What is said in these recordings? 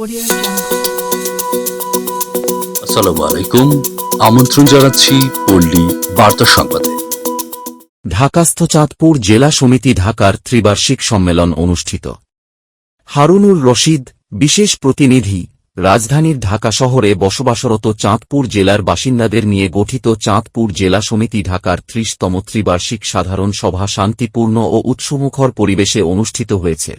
Audio আসসালামু আলাইকুম আমন্ত্রণ জানাচ্ছি পল্লী বার্তা সংবাদে। ঢাকাস্থ চাঁদপুর জেলা সমিতি ঢাকার ত্রিবার্ষিক সম্মেলন অনুষ্ঠিত। হারুনুর রশিদ বিশেষ প্রতিনিধি রাজধানীর ঢাকা শহরে বসবাসরত চাঁদপুর জেলার বাসিন্দাদের নিয়ে গঠিত চাঁদপুর জেলা সমিতি ঢাকার ত্রিশতম ত্রিবার্ষিক সাধারণ সভা শান্তিপূর্ণ ও উৎসমুখর পরিবেশে অনুষ্ঠিত হয়েছে।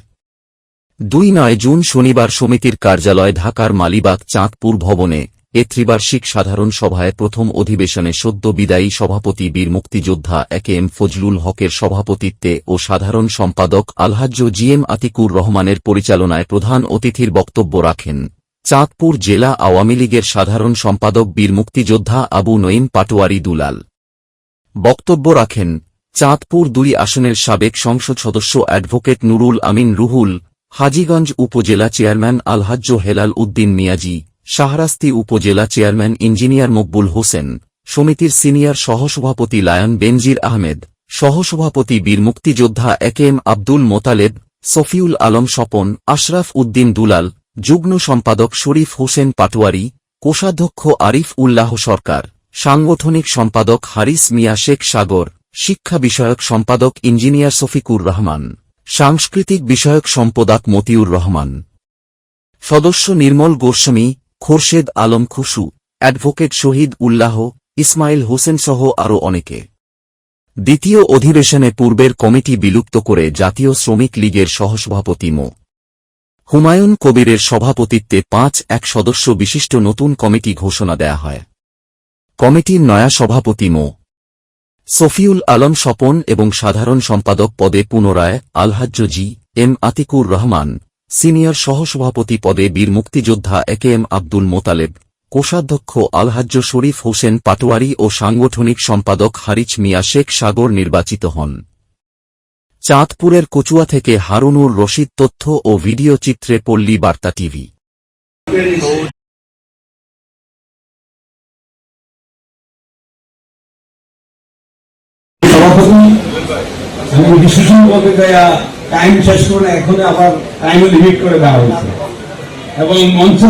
দুই নয় জুন শনিবার সমিতির কার্যালয় ঢাকার মালিবাগ চাঁদপুর ভবনে এ ত্রিবার্ষিক সাধারণ সভায় প্রথম অধিবেশনে সদ্য বিদায়ী সভাপতি বীর মুক্তিযোদ্ধা একে এম ফজলুল হকের সভাপতিত্বে ও সাধারণ সম্পাদক আলহাজ্য জি এম আতিকুর রহমানের পরিচালনায় প্রধান অতিথির বক্তব্য রাখেন। চাঁদপুর জেলা আওয়ামী লীগের সাধারণ সম্পাদক বীর মুক্তিযোদ্ধা আবু নঈম পাটোয়ারি দুলাল। বক্তব্য রাখেন, চাঁদপুর দুই আসনের সাবেক সংসদ সদস্য অ্যাডভোকেট নুরুল আমিন রুহুল হাজীগঞ্জ উপজেলা চেয়ারম্যান আলহাজ্য হেলাল উদ্দিন মিয়াজি, শাহরাস্তি উপজেলা চেয়ারম্যান ইঞ্জিনিয়ার মকবুল হোসেন, সমিতির সিনিয়র সহসভাপতি লায়ন বেনজির আহমেদ, সহসভাপতি বীর মুক্তিযোদ্ধা A K M Abdul Motaleb, Safiul Alam Swapan, Ashraf Uddin Dulal, যুগ্ম সম্পাদক শরীফ হোসেন পাটোয়ারি, কোষাধ্যক্ষ আরিফ উল্লাহ সরকার, সাংগঠনিক সম্পাদক হারিস মিয়া শেখ সাগর, শিক্ষা বিষয়ক সম্পাদক ইঞ্জিনিয়ার শফিকুর রহমান। সাংস্কৃতিক বিষয়ক সম্পদাক মতিউর রহমান। সদস্য নির্মল গোস্বামী, খোরশেদ আলম খুশু, অ্যাডভোকেট শহীদ উল্লাহ, ইসমাইল হোসেন সহ আরও অনেকে। দ্বিতীয় অধিবেশনে পূর্বের কমিটি বিলুপ্ত করে জাতীয় শ্রমিক লীগের সহসভাপতি মো। হুমায়ুন কবিরের সভাপতিত্বে পাঁচ এক সদস্য বিশিষ্ট নতুন কমিটি ঘোষণা দেয়া হয়। কমিটির নয়া সভাপতি মো। সফিউল আলম স্বপন এবং সাধারণ সম্পাদক পদে পুনরায় আলহাজ্য G M Atikur Rahman, senior সহসভাপতি পদে বীর মুক্তিযোদ্ধা একে এম আব্দুল মোতালেব, কোষাধ্যক্ষ আলহাজ্য শরীফ হোসেন পাটোয়ারি ও সাংগঠনিক সম্পাদক হারিচ মিয়া শেখ সাগর নির্বাচিত হন। চাঁদপুরের কচুয়া থেকে হারুনুর রশিদ তথ্য ও ভিডিও চিত্রে পল্লী বার্তা টিভি। সভাপতি আমি ডিসিশন বলতে দেয়া টাইম শেষ করে এখন আবার টাইম লিমিট করে দেওয়া হয়েছে। এবং মঞ্চ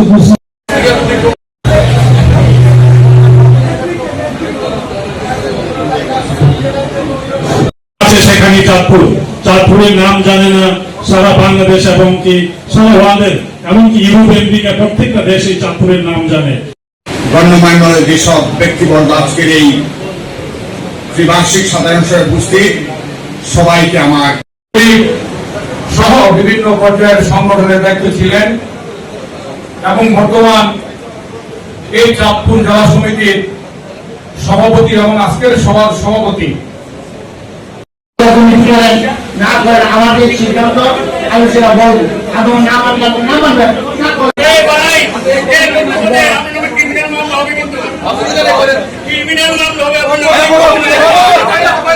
সেখানে চাঁদপুর। চাঁদপুরের নাম জানে না সারা বাংলাদেশ এবং কি সারা ওয়ার্ল্ডের এমনকি ইউরোপ আমেরিকা প্রত্যেকটা দেশ এই চাঁদপুরের নাম জানে। গণ্যমান্য যেসব ব্যক্তিবর্গ আজকের এই ত্রিবার্ষিক সাধারণ সভায় উপস্থিত সবাইকে আমার সহ বিভিন্ন পর্যায়ের সংগঠনের দায়িত্ব ছিলেন এবং বর্তমান এই চাঁদপুর জেলা সমিতির সভাপতি এবং আজকের সভার সভাপতি না করেন আমাদের সিদ্ধান্ত আমি সেটা বলব এবং না মানবেন না করবেন over there.